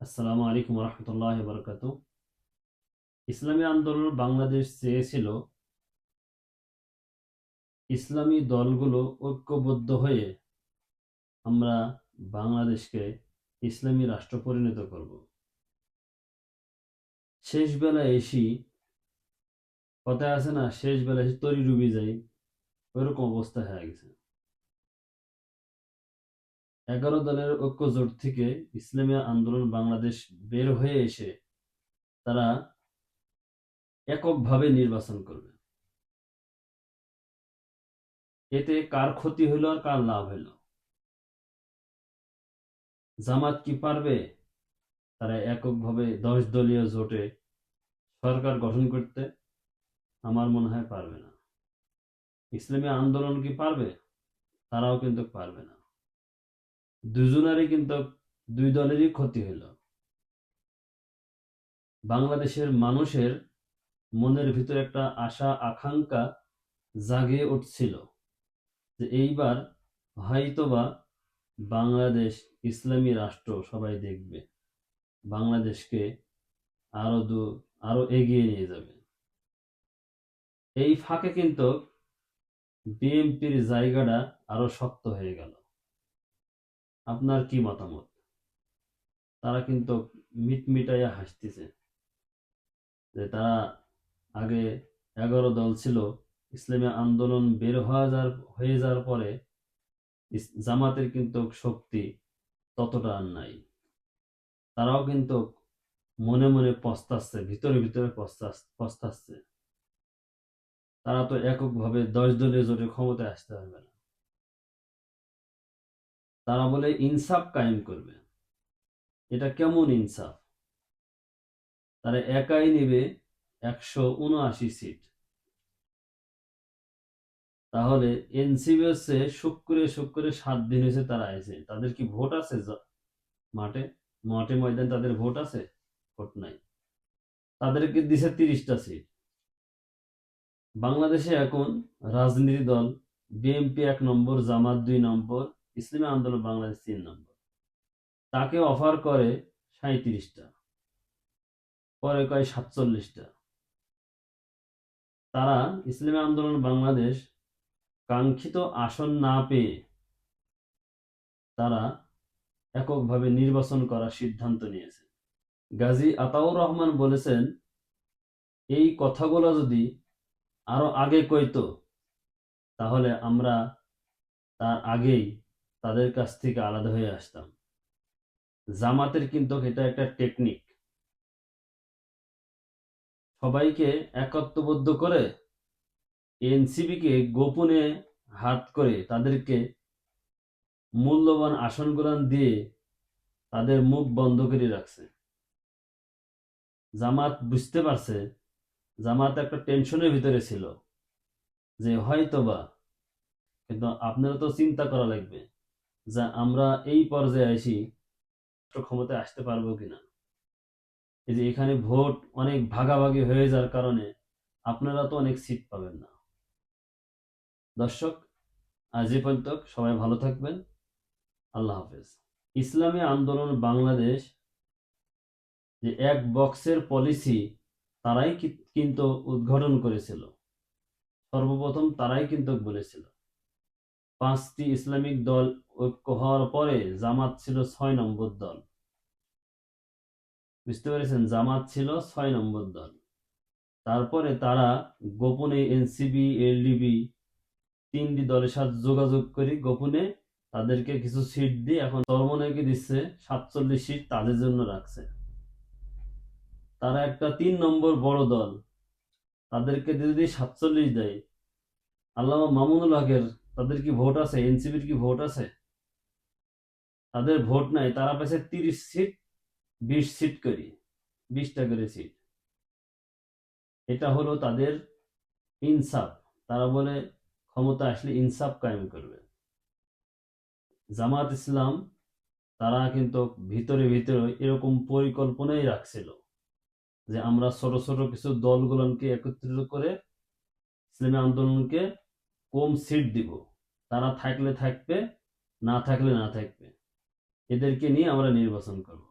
আসসালামু আলাইকুম রহমতুল্লাহ বরকাত ইসলামী আন্দোলন বাংলাদেশ চেয়েছিল ইসলামী দলগুলো ঐক্যবদ্ধ হয়ে আমরা বাংলাদেশকে ইসলামী রাষ্ট্র পরিণত করব। শেষ বেলায় এসি কথায় আছে না শেষ বেলায় এসে তরি ডুবি যাই ওইরকম অবস্থা হয়ে গেছে। এগারো দলের ঐক্য জোট থেকে ইসলামী আন্দোলন বাংলাদেশ বের হয়ে এসে তারা এককভাবে নির্বাচন করবে। এতে কার ক্ষতি হইল আর কার লাভ হইল? জামাত কি পারবে? তারা এককভাবে দশ দলীয় জোটে সরকার গঠন করতে আমার মনে হয় পারবে না। ইসলামী আন্দোলন কি পারবে? তারাও কিন্তু পারবে না। দুজনেরই কিন্তু দুই দলেরই ক্ষতি হইল বাংলাদেশের মানুষের মনের ভিতরে একটা আশা, আকাঙ্ক্ষা জাগিয়ে উঠছিল যে এইবার হয়তোবা বাংলাদেশ ইসলামী রাষ্ট্র সবাই দেখবে। বাংলাদেশকে আরও দু, আরও এগিয়ে নিয়ে যাবে। এই ফাঁকে কিন্তু বিএনপির জায়গাটা আরও শক্ত হয়ে গেল। আপনার কি মতামত? তারা কিন্তু মিটমিটাইয়া হাসতেছে যে তারা আগে এগারো দল ছিল, ইসলামী আন্দোলন বের হওয়া যাওয়ার হয়ে যাওয়ার পরে জামাতের কিন্তু শক্তি ততটা আর নাই। তারাও কিন্তু মনে মনে পস্তাচ্ছে, ভিতরে ভিতরে পস্তাচ্ছে। তারা তো এককভাবে দশ দলীয় জোটে ক্ষমতায় আসতে পারবে না। তারা বলে ইনসাফ কায়েম করবে। এটা কেমন ইনসাফ? তারা একাই নেবে একশো উনআশি সিট। তাহলে এনসিবি হচ্ছে শুক্রে শুক্রে সাত দিন হয়েছে তারা আইছে। তাদের কি ভোট আছে মাঠে? মাঠে ময়দান তাদের ভোট আছে? ভোট নাই। তাদেরকে দিছে তিরিশটা সিট। বাংলাদেশে এখন রাজনীতি দল, বিএনপি এক নম্বর, জামাত দুই নম্বর ইসলামী আন্দোলন বাংলাদেশ তিন নম্বর। তাকে অফার করে সাঁত্রিশটা পরে কয় সাতচল্লিশটা। তারা ইসলামী আন্দোলন বাংলাদেশ কাঙ্ক্ষিত আসন না পেয়ে তারা এককভাবে নির্বাচন করার সিদ্ধান্ত নিয়েছে। গাজী আতাউর রহমান বলেছেন, এই কথাগুলো যদি আরও আগে কইতো, তাহলে আমরা তার আগেই তাদের কাছ থেকে আলাদা হয়ে আসতাম। জামাতের কিন্তু এটা একটা টেকনিক সবাইকে একত্ববদ্ধ করে এনসিবিকে গোপনে হাত করে তাদেরকে মূল্যবান আসনগুলান দিয়ে তাদের মুখ বন্ধ করে রাখছে। জামাত বুঝতে পারছে, জামাত একটা টেনশনের ভিতরে ছিল যে হয়তোবা, কিন্তু আপনারা তো চিন্তা করা লাগবে। যে আমরা এই পর্যায়ে আসি ক্ষমতায় আসতে পারব কিনা? এই যে এখানে ভোট অনেক ভাগাভাগি হয়ে যাওয়ার কারণে আপনারা তো অনেক সিট পাবেন না। দর্শক, আজ এ পর্যন্ত সবাই ভালো থাকবেন। আল্লাহ হাফেজ। ইসলামী আন্দোলন বাংলাদেশ যে এক বক্সের পলিসি তারাই কিন্তু উদ্ঘাটন করেছিল। সর্বপ্রথম তারাই কিন্তু বলেছিল। পাঁচটি ইসলামিক দল ঐক্য হওয়ার পরে জামাত ছিল ছয় নম্বর দল। বুঝতে পেরেছেন? জামাত ছিল ছয় নম্বর দল। তারপরে তারা গোপনে এনসিবি এলডিবি তিনটি দলের সাথে যোগাযোগ করে গোপনে তাদেরকে কিছু সিট দিয়ে এখন চরমনাইকে দিচ্ছে, সাতচল্লিশ সিট তাদের জন্য রাখছে। তারা একটা তিন নম্বর বড় দল। তাদেরকে যদি সাতচল্লিশ দেয় আল্লাহ মামুনুল হকের তাদের কি ভোট আছে? এনসিবির কি ভোট আছে? তাদের ভোট নাই, তারা পেয়েছে তিরিশ সিট, বিশ সিট করি, বিশটা করে সিট। এটা হলো তাদের ইনসাফ। তারা বলে ক্ষমতা আসলে ইনসাফ কায়েম করবে। জামাত ইসলাম, তারা কিন্তু ভিতরে ভিতরে এরকম পরিকল্পনাই রাখছিল যে আমরা ছোট ছোট কিছু দলগুলোকে একত্রিত করে ইসলামী আন্দোলনকে কম সিট দিব। তারা থাকলে থাকবে না থাকলে না থাকবে। এদেরকে নিয়ে আমরা নির্বাচন করব।